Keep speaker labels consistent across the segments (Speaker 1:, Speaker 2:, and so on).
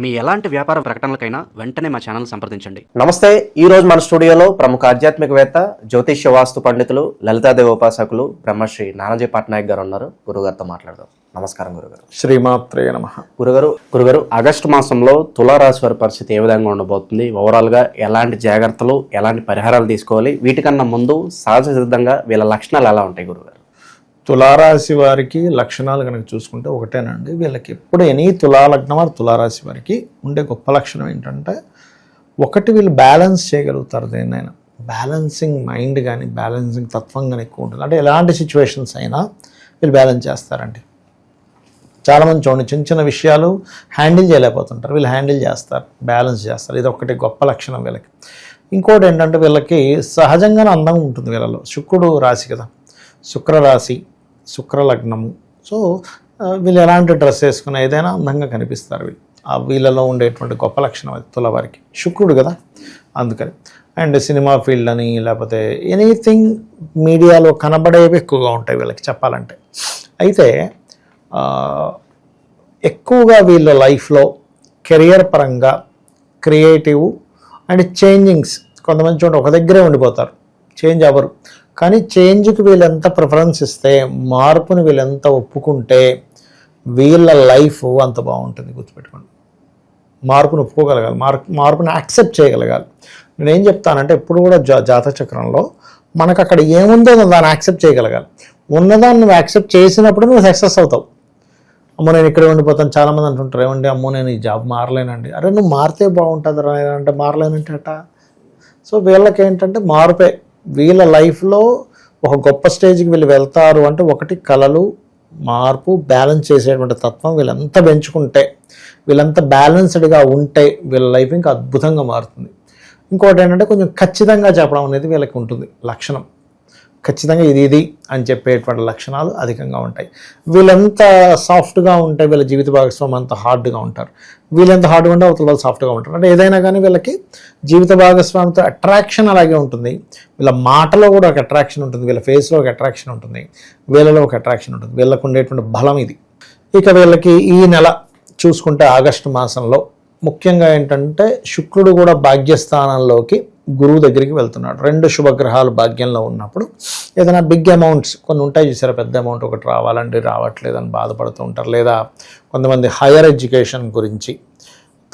Speaker 1: మీ ఎలాంటి వ్యాపార ప్రకటనలకైనా వెంటనే మా ఛానల్ సంప్రదించండి.
Speaker 2: నమస్తే ఈ రోజు మన స్టూడియోలో ప్రముఖ ఆధ్యాత్మికవేత్త జ్యోతిష్య వాస్తు పండితులు లలితాదేవి ఉపాసకులు బ్రహ్మశ్రీ నానాజీ పట్నాయక్ గారు ఉన్నారు. గురుగారితో మాట్లాడదాం. నమస్కారం గురుగారు.
Speaker 3: శ్రీమాత్రే నమ.
Speaker 2: గురుగారు గురుగారు ఆగస్టు మాసంలో తులారాశి వారి పరిస్థితి ఏ విధంగా ఉండబోతుంది? ఓవరాల్గా ఎలాంటి జాగ్రత్తలు ఎలాంటి పరిహారాలు తీసుకోవాలి? వీటికన్నా ముందు సహజ సిద్ధంగా వీళ్ళ లక్షణాలు ఎలా ఉంటాయి గురుగారు?
Speaker 3: తులారాశి వారికి లక్షణాలు కనుక చూసుకుంటే ఒకటేనండి. వీళ్ళకి ఎప్పుడు ఎనీ తులాలగ్నం వారు తులారాశి వారికి ఉండే గొప్ప లక్షణం ఏంటంటే ఒకటి వీళ్ళు బ్యాలెన్స్ చేయగలుగుతారు దేన్నైనా. బ్యాలెన్సింగ్ మైండ్ కానీ బ్యాలెన్సింగ్ తత్వం కానీ ఎక్కువ ఉంటుంది. అంటే ఎలాంటి సిచ్యువేషన్స్ అయినా వీళ్ళు బ్యాలెన్స్ చేస్తారండి. చాలామంది చూడండి చిన్న చిన్న విషయాలు హ్యాండిల్ చేయలేకపోతుంటారు. వీళ్ళు హ్యాండిల్ చేస్తారు బ్యాలెన్స్ చేస్తారు. ఇది ఒకటి గొప్ప లక్షణం వీళ్ళకి. ఇంకోటి ఏంటంటే వీళ్ళకి సహజంగానే అందంగా ఉంటుంది వీళ్ళలో. శుక్రుడు రాశి కదా. శుక్రరాశి శుక్రలగ్నము. సో వీళ్ళు ఎలాంటి డ్రెస్ వేసుకున్న ఏదైనా అందంగా కనిపిస్తారు వీళ్ళు. ఆ వీళ్ళలో ఉండేటువంటి గొప్ప లక్షణం అది తులవారికి. శుక్రుడు కదా అందుకని. అండ్ సినిమా ఫీల్డ్ అని లేకపోతే ఎనీథింగ్ మీడియాలో కనబడేవి ఎక్కువగా ఉంటాయి వీళ్ళకి చెప్పాలంటే. అయితే ఎక్కువగా వీళ్ళ లైఫ్లో కెరియర్ పరంగా క్రియేటివ్ అండ్ చేంజింగ్స్ కొంతమంది చూడండి ఒక దగ్గరే ఉండిపోతారు. చేంజ్ అవ్వరు. కానీ చేంజ్కి వీళ్ళెంత ప్రిఫరెన్స్ ఇస్తే మార్పుని వీళ్ళెంత ఒప్పుకుంటే వీళ్ళ లైఫ్ అంత బాగుంటుంది గుర్తుపెట్టుకోండి. మార్పును ఒప్పుకోగలగాలి మార్పు మార్పుని యాక్సెప్ట్ చేయగలగాలి. నేనేం చెప్తానంటే ఎప్పుడు కూడా జా జాతక చక్రంలో మనకు అక్కడ ఏముందో దాన్ని యాక్సెప్ట్ చేయగలగాలి. ఉన్నదాన్ని నువ్వు యాక్సెప్ట్ చేసినప్పుడు నువ్వు సక్సెస్ అవుతావు. అమ్మో నేను ఇక్కడ ఉండిపోతాను చాలామంది అంటుంటారు ఏమండి అమ్మో నేను ఈ జాబ్ మారలేనండి. అరే నువ్వు మారితే బాగుంటుంది రా అంటే మారలేనంటే అట సో వీళ్ళకి ఏంటంటే మార్పే వీళ్ళ లైఫ్లో ఒక గొప్ప స్టేజ్కి వీళ్ళు వెళ్తారు అంటే ఒకటి కళలు మార్పు బ్యాలెన్స్ చేసేటువంటి తత్వం వీళ్ళంతా పెంచుకుంటే వీళ్ళంతా బ్యాలెన్స్డ్గా ఉంటే వీళ్ళ లైఫ్ ఇంకా అద్భుతంగా మారుతుంది. ఇంకోటి ఏంటంటే కొంచెం ఖచ్చితంగా చెప్పడం అనేది వీళ్ళకి ఉంటుంది లక్షణం. ఖచ్చితంగా ఇది ఇది అని చెప్పేటువంటి లక్షణాలు అధికంగా ఉంటాయి. వీళ్ళంత సాఫ్ట్గా ఉంటే వీళ్ళ జీవిత భాగస్వామి అంత హార్డ్గా ఉంటారు. వీళ్ళంత హార్డ్గా ఉంటే అవతల వాళ్ళు సాఫ్ట్గా ఉంటారు. అంటే ఏదైనా కానీ వీళ్ళకి జీవిత భాగస్వామితో అట్రాక్షన్ అలాగే ఉంటుంది. వీళ్ళ మాటలో కూడా ఒక అట్రాక్షన్ ఉంటుంది. వీళ్ళ ఫేస్లో ఒక అట్రాక్షన్ ఉంటుంది. వీళ్ళలో ఒక అట్రాక్షన్ ఉంటుంది. వీళ్ళకు ఉండేటువంటి బలం ఇది. ఇక వీళ్ళకి ఈ నెల చూసుకుంటే ఆగస్టు మాసంలో ముఖ్యంగా ఏంటంటే శుక్రుడు కూడా భాగ్యస్థానంలోకి గురువు దగ్గరికి వెళ్తున్నాడు. రెండు శుభగ్రహాలు భాగ్యంలో ఉన్నప్పుడు ఏదైనా బిగ్ అమౌంట్స్ కొన్ని ఉంటాయి చూసారా పెద్ద అమౌంట్ ఒకటి రావాలండి రావట్లేదని బాధపడుతూ ఉంటారు. లేదా కొంతమంది హైయర్ ఎడ్యుకేషన్ గురించి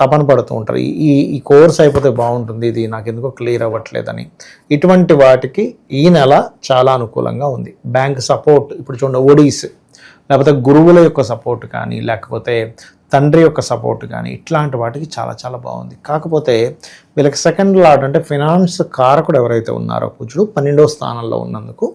Speaker 3: తపన పడుతూ ఉంటారు. ఈ- ఈ కోర్స్ అయిపోతే బాగుంటుంది ఇది నాకు ఎందుకో క్లియర్ అవ్వట్లేదని. ఇటువంటి వాటికి ఈ నెల చాలా అనుకూలంగా ఉంది. బ్యాంక్ సపోర్ట్ ఇప్పుడు చూడండి ఒడీస్ లేకపోతే గురువుల యొక్క సపోర్ట్ కానీ లేకపోతే తండ్రి యొక్క సపోర్ట్ కానీ ఇట్లాంటి వాటికి చాలా చాలా బాగుంది. కాకపోతే వీళ్ళకి సెకండ్ లాట్ అంటే ఫినాన్స్ కారకుడు ఎవరైతే ఉన్నారో కుజుడు పన్నెండవ స్థానంలో ఉన్నందుకు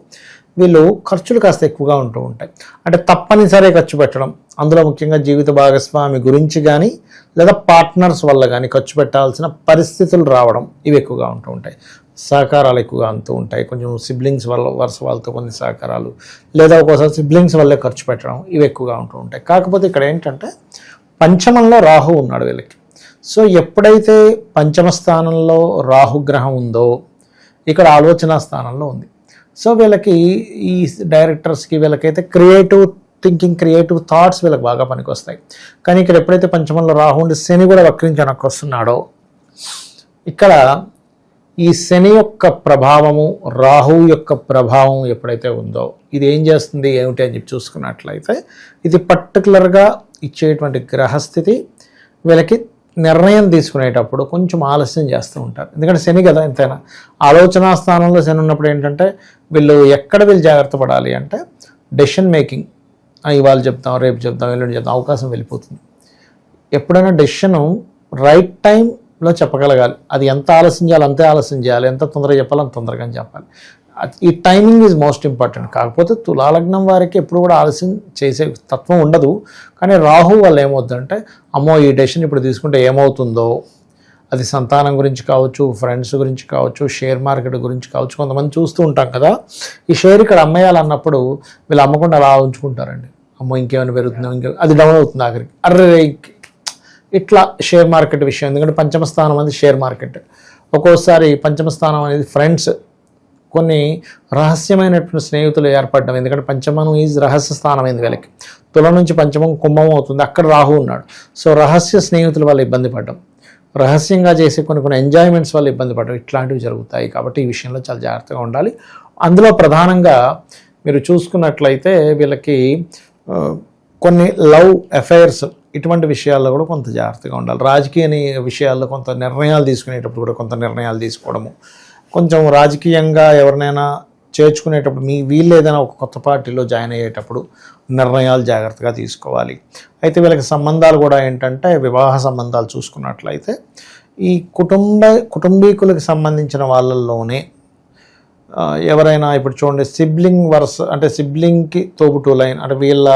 Speaker 3: వీళ్ళు ఖర్చులు కాస్త ఎక్కువగా ఉంటూ ఉంటాయి. అంటే తప్పనిసరి ఖర్చు పెట్టడం అందులో ముఖ్యంగా జీవిత భాగస్వామి గురించి కానీ లేదా పార్ట్నర్స్ వల్ల కానీ ఖర్చు పెట్టాల్సిన పరిస్థితులు రావడం ఇవి ఎక్కువగా ఉంటూ ఉంటాయి. సహకారాలు ఎక్కువగా అంతూ ఉంటాయి. కొంచెం సిబ్లింగ్స్ వల్ల వరుస వాళ్ళతో కొన్ని సహకారాలు లేదా ఒక్కోసారి సిబ్లింగ్స్ వల్లే ఖర్చు పెట్టడం ఇవి ఎక్కువగా ఉంటూ ఉంటాయి. కాకపోతే ఇక్కడ ఏంటంటే పంచమంలో రాహు ఉన్నాడు వీళ్ళకి. సో ఎప్పుడైతే పంచమ స్థానంలో రాహుగ్రహం ఉందో ఇక్కడ ఆలోచన స్థానంలో ఉంది. సో వీళ్ళకి ఈ డైరెక్టర్స్కి వీళ్ళకైతే క్రియేటివ్ థింకింగ్ క్రియేటివ్ థాట్స్ వీళ్ళకి బాగా పనికొస్తాయి. కానీ ఇక్కడ ఎప్పుడైతే పంచమంలో రాహు ఉండి శని కూడా వక్రించడానికి వస్తున్నాడో ఇక్కడ ఈ శని యొక్క ప్రభావము రాహు యొక్క ప్రభావం ఎప్పుడైతే ఉందో ఇది ఏం చేస్తుంది ఏమిటి అని చెప్పి చూసుకున్నట్లయితే ఇది పర్టికులర్గా ఇచ్చేటువంటి గ్రహస్థితి వీళ్ళకి నిర్ణయం తీసుకునేటప్పుడు కొంచెం ఆలస్యం చేస్తూ ఉంటారు. ఎందుకంటే శని కదా ఎంతైనా. ఆలోచన స్థానంలో శని ఉన్నప్పుడు ఏంటంటే వీళ్ళు ఎక్కడ వీళ్ళు జాగ్రత్త పడాలి అంటే డెసిషన్ మేకింగ్ ఇవాళ చెప్తాం రేపు చెప్తాం ఎల్లుండి చెప్తాం అవకాశం వెళ్ళిపోతుంది. ఎప్పుడైనా డెసిషన్ రైట్ టైంలో చెప్పగలగాలి. అది ఎంత ఆలస్యం చేయాలి అంతే ఆలస్యం చేయాలి. ఎంత తొందరగా చెప్పాలి అంత తొందరగా చెప్పాలి. ఈ టైమింగ్ ఈజ్ మోస్ట్ ఇంపార్టెంట్ కాకపోతే తులాలగ్నం వారికి ఎప్పుడు కూడా ఆలస్యం చేసే తత్వం ఉండదు. కానీ రాహు వల్ల ఏమవుతుందంటే అమ్మో ఈ డెసిషన్ ఇప్పుడు తీసుకుంటే ఏమవుతుందో? అది సంతానం గురించి కావచ్చు ఫ్రెండ్స్ గురించి కావచ్చు షేర్ మార్కెట్ గురించి కావచ్చు కొంతమంది చూస్తూ ఉంటాం కదా. ఈ షేర్ ఇక్కడ అమ్మేయాలన్నప్పుడు వీళ్ళు అమ్మకుండా అలా ఉంచుకుంటారండి. అమ్మో ఇంకేమైనా పెరుగుతుందో? ఇంకే అది డౌన్ అవుతుంది ఆఖరికి. అర్రే ఇట్లా షేర్ మార్కెట్ విషయం. ఎందుకంటే పంచమ స్థానం అనేది షేర్ మార్కెట్ ఒక్కోసారి పంచమ స్థానం అనేది ఫ్రెండ్స్ కొన్ని రహస్యమైనటువంటి స్నేహితులు ఏర్పడడం. ఎందుకంటే పంచమం ఈజ్ రహస్య స్థానమైంది వీళ్ళకి. తుల నుంచి పంచమం కుంభం అవుతుంది. అక్కడ రాహు ఉన్నాడు. సో రహస్య స్నేహితుల వల్ల ఇబ్బంది పడడం. రహస్యంగా చేసే కొన్ని కొన్ని ఎంజాయ్మెంట్స్ వల్ల ఇబ్బంది పడడం. ఇట్లాంటివి జరుగుతాయి కాబట్టి ఈ విషయంలో చాలా జాగ్రత్తగా ఉండాలి. అందులో ప్రధానంగా మీరు చూసుకున్నట్లయితే వీళ్ళకి కొన్ని లవ్ అఫైర్స్ ఇటువంటి విషయాల్లో కూడా కొంత జాగ్రత్తగా ఉండాలి. రాజకీయ విషయాల్లో కొంత నిర్ణయాలు తీసుకునేటప్పుడు కూడా కొంత నిర్ణయాలు తీసుకోవడము. కొంచెం రాజకీయంగా ఎవరినైనా చేర్చుకునేటప్పుడు మీ వీళ్ళు ఏదైనా ఒక కొత్త పార్టీలో జాయిన్ అయ్యేటప్పుడు నిర్ణయాలు జాగ్రత్తగా తీసుకోవాలి. అయితే వీళ్ళకి సంబంధాలు కూడా ఏంటంటే వివాహ సంబంధాలు చూసుకున్నట్లయితే ఈ కుటుంబ కుటుంబీకులకు సంబంధించిన వాళ్ళల్లోనే ఎవరైనా ఇప్పుడు చూడండి సిబ్లింగ్ వరుస అంటే సిబ్లింగ్కి తోబుట్టువులైన అంటే వీళ్ళ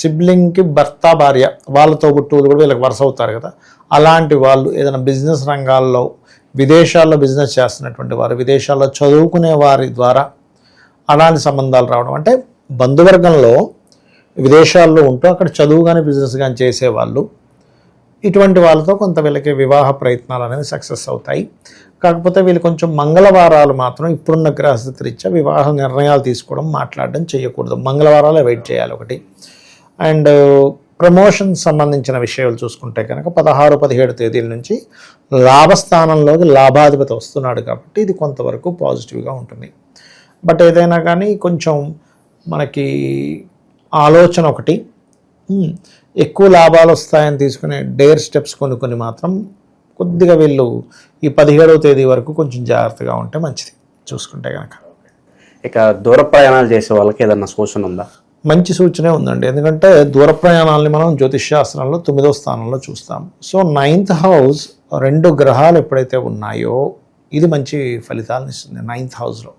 Speaker 3: సిబ్లింగ్కి భర్త భార్య వాళ్ళ తోబుట్టువులు కూడా వీళ్ళకి వరుస అవుతారు కదా. అలాంటి వాళ్ళు ఏదైనా బిజినెస్ రంగాల్లో విదేశాల్లో బిజినెస్ చేస్తున్నటువంటి వారు విదేశాల్లో చదువుకునే వారి ద్వారా అలాంటి సంబంధాలు రావడం. అంటే బంధువర్గంలో విదేశాల్లో ఉంటూ అక్కడ చదువు కానీ బిజినెస్ కానీ చేసేవాళ్ళు ఇటువంటి వాళ్ళతో కొంత వీళ్ళకి వివాహ ప్రయత్నాలు అనేవి సక్సెస్ అవుతాయి. కాకపోతే వీళ్ళు కొంచెం మంగళవారాలు మాత్రం ఇప్పుడున్న గ్రహస్థితి రీత్యా వివాహ నిర్ణయాలు తీసుకోవడం మాట్లాడడం చేయకూడదు. మంగళవారాలు వెయిట్ చేయాలి ఒకటి. అండ్ ప్రమోషన్ సంబంధించిన విషయాలు చూసుకుంటే కనుక పదహారు పదిహేడు తేదీల నుంచి లాభస్థానంలోకి లాభాధిపతి వస్తున్నాడు కాబట్టి ఇది కొంతవరకు పాజిటివ్గా ఉంటుంది. బట్ ఏదైనా కానీ కొంచెం మనకి ఆలోచన ఒకటి ఎక్కువ లాభాలు వస్తాయని తీసుకునే డేర్ స్టెప్స్ కొన్ని కొన్ని మాత్రం కొద్దిగా వీళ్ళు ఈ పదిహేడవ తేదీ వరకు కొంచెం జాగ్రత్తగా ఉంటే మంచిది. చూసుకుంటే కనుక.
Speaker 2: ఇక దూర ప్రయాణాలు చేసే వాళ్ళకి ఏదన్నా సూచన ఉందా?
Speaker 3: మంచి సూచనే ఉందండి. ఎందుకంటే దూర ప్రయాణాలని మనం జ్యోతిష్ శాస్త్రంలో తొమ్మిదో స్థానంలో చూస్తాం. సో నైన్త్ హౌస్ రెండు గ్రహాలు ఎప్పుడైతే ఉన్నాయో ఇది మంచి ఫలితాలను ఇస్తుంది నైన్త్ హౌస్లో.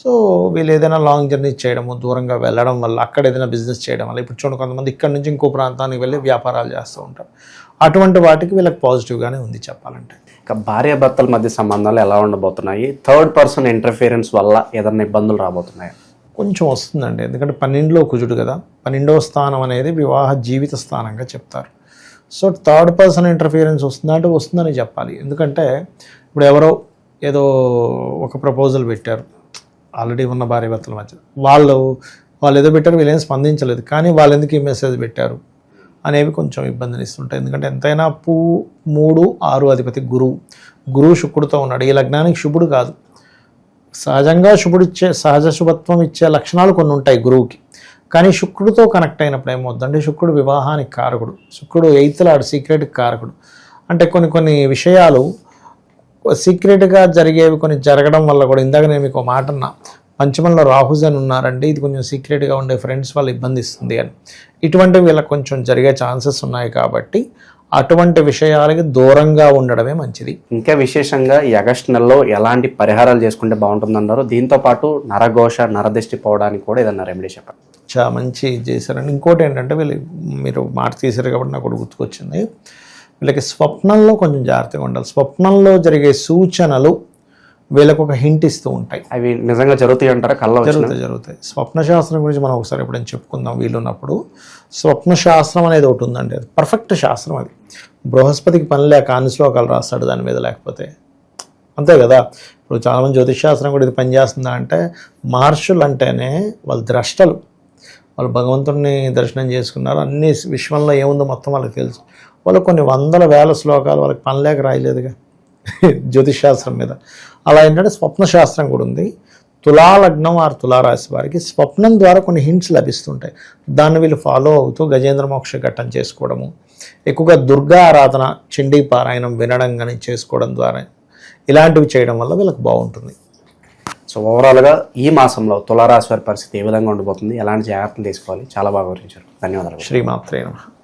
Speaker 3: సో వీళ్ళు ఏదైనా లాంగ్ జర్నీ చేయడము దూరంగా వెళ్ళడం వల్ల అక్కడ ఏదైనా బిజినెస్ చేయడం వల్ల ఇప్పుడు చూడండి కొంతమంది ఇక్కడ నుంచి ఇంకో ప్రాంతానికి వెళ్ళి వ్యాపారాలు చేస్తూ ఉంటారు. అటువంటి వాటికి వీళ్ళకి పాజిటివ్గానే ఉంది చెప్పాలంటే.
Speaker 2: ఇక భార్యాభర్తల మధ్య సంబంధాలు ఎలా ఉండబోతున్నాయి? థర్డ్ పర్సన్ ఇంటర్ఫియరెన్స్ వల్ల ఏదైనా ఇబ్బందులు రాబోతున్నాయి?
Speaker 3: కొంచెం వస్తుందండి. ఎందుకంటే పన్నెండులో కుజుడు కదా. పన్నెండవ స్థానం అనేది వివాహ జీవిత స్థానంగా చెప్తారు. సో థర్డ్ పర్సన్ ఇంటర్ఫియరెన్స్ వస్తుందా అంటే వస్తుందని చెప్పాలి. ఎందుకంటే ఇప్పుడు ఎవరో ఏదో ఒక ప్రపోజల్ పెట్టారు. ఆల్రెడీ ఉన్న భార్యభర్తల మధ్య. వాళ్ళు వాళ్ళు ఏదో పెట్టారు వీళ్ళేం స్పందించలేదు. కానీ వాళ్ళు ఎందుకు ఈ మెసేజ్ పెట్టారు అనేవి కొంచెం ఇబ్బందిని ఇస్తుంటాయి. ఎందుకంటే ఎంతైనా పూ మూడు ఆరు అధిపతి గురువు. గురువు శుక్రుడితో ఉన్నాడు. ఈ లగ్నానికి శుభుడు కాదు. సహజంగా శుభుడిచ్చే సహజ శుభత్వం ఇచ్చే లక్షణాలు కొన్ని ఉంటాయి గురువుకి. కానీ శుక్రుడితో కనెక్ట్ అయినప్పుడు ఏమవుతుందంటే శుక్రుడు వివాహానికి కారకుడు. శుక్రుడు ఎయిత్లాడు సీక్రెట్కి కారకుడు. అంటే కొన్ని కొన్ని విషయాలు సీక్రెట్గా జరిగేవి కొన్ని జరగడం వల్ల కూడా ఇందాక నేను మీకు ఒక మాట అన్నా పంచమంలో రాహుజన్ ఉన్నారండి ఇది కొంచెం సీక్రెట్గా ఉండే ఫ్రెండ్స్ వాళ్ళు ఇబ్బంది ఇస్తుంది అని. ఇటువంటి వీళ్ళకి కొంచెం జరిగే ఛాన్సెస్ ఉన్నాయి కాబట్టి అటువంటి విషయాలకి దూరంగా ఉండడమే మంచిది.
Speaker 2: ఇంకా విశేషంగా ఈ ఆగస్ట్ నెలలో ఎలాంటి పరిహారాలు చేసుకుంటే బాగుంటుందన్నారు దీంతో పాటు నరఘోష నరదిష్టి పోవడానికి కూడా ఏదన్నా రెమెడీ చెప్పండి.
Speaker 3: చాలా మంచి చేశారండి. ఇంకోటి ఏంటంటే వీళ్ళు మీరు మాట తీశారు కాబట్టి నాకు ఒకటి గుర్తుకొచ్చింది. వీళ్ళకి స్వప్నంలో కొంచెం జాగ్రత్తగా ఉండాలి. స్వప్నంలో జరిగే సూచనలు వీళ్ళకు ఒక హింట్ ఇస్తూ ఉంటాయి.
Speaker 2: అవి నిజంగా జరుగుతాయి అంటారా? కళ్ళ
Speaker 3: జరుగుతాయి జరుగుతాయి. స్వప్న శాస్త్రం గురించి మనం ఒకసారి ఎప్పుడైనా చెప్పుకుందాం వీలున్నప్పుడు. స్వప్న శాస్త్రం అనేది ఒకటి ఉందండి. అది పర్ఫెక్ట్ శాస్త్రం అది. బృహస్పతికి పని లేక అన్ని శ్లోకాలు రాస్తాడు దాని మీద లేకపోతే. అంతే కదా? ఇప్పుడు చాలామంది జ్యోతిష్ శాస్త్రం కూడా ఇది పనిచేస్తుందా అంటే మహర్షులు అంటేనే వాళ్ళు ద్రష్టలు. వాళ్ళు భగవంతుడిని దర్శనం చేసుకున్నారు. అన్ని విశ్వంలో ఏముందో మొత్తం వాళ్ళకి తెలుసు. వాళ్ళు కొన్ని వందల వేల శ్లోకాలు వాళ్ళకి పని లేక రాయలేదుగా. జ్యోతిష్ శాస్త్రం మీద. అలా ఏంటంటే స్వప్న శాస్త్రం కూడా ఉంది. తులా లగ్నం ఆరు తులారాశి వారికి స్వప్నం ద్వారా కొన్ని హింట్స్ లభిస్తుంటాయి. దాన్ని వీళ్ళు ఫాలో అవుతూ గజేంద్ర మోక్ష ఘట్టం చేసుకోవడము ఎక్కువగా దుర్గా ఆరాధన చండీ పారాయణం వినడం కానీ చేసుకోవడం ద్వారా ఇలాంటివి చేయడం వల్ల వీళ్ళకి బాగుంటుంది.
Speaker 2: సో ఓవరాల్గా ఈ మాసంలో తులారాశి వారి పరిస్థితి ఏ విధంగా ఉండబోతుంది ఎలాంటి జాగ్రత్తలు తీసుకోవాలి? చాలా బాగా వివరించారు. ధన్యవాదాలు.
Speaker 3: శ్రీమాత్రే నమః.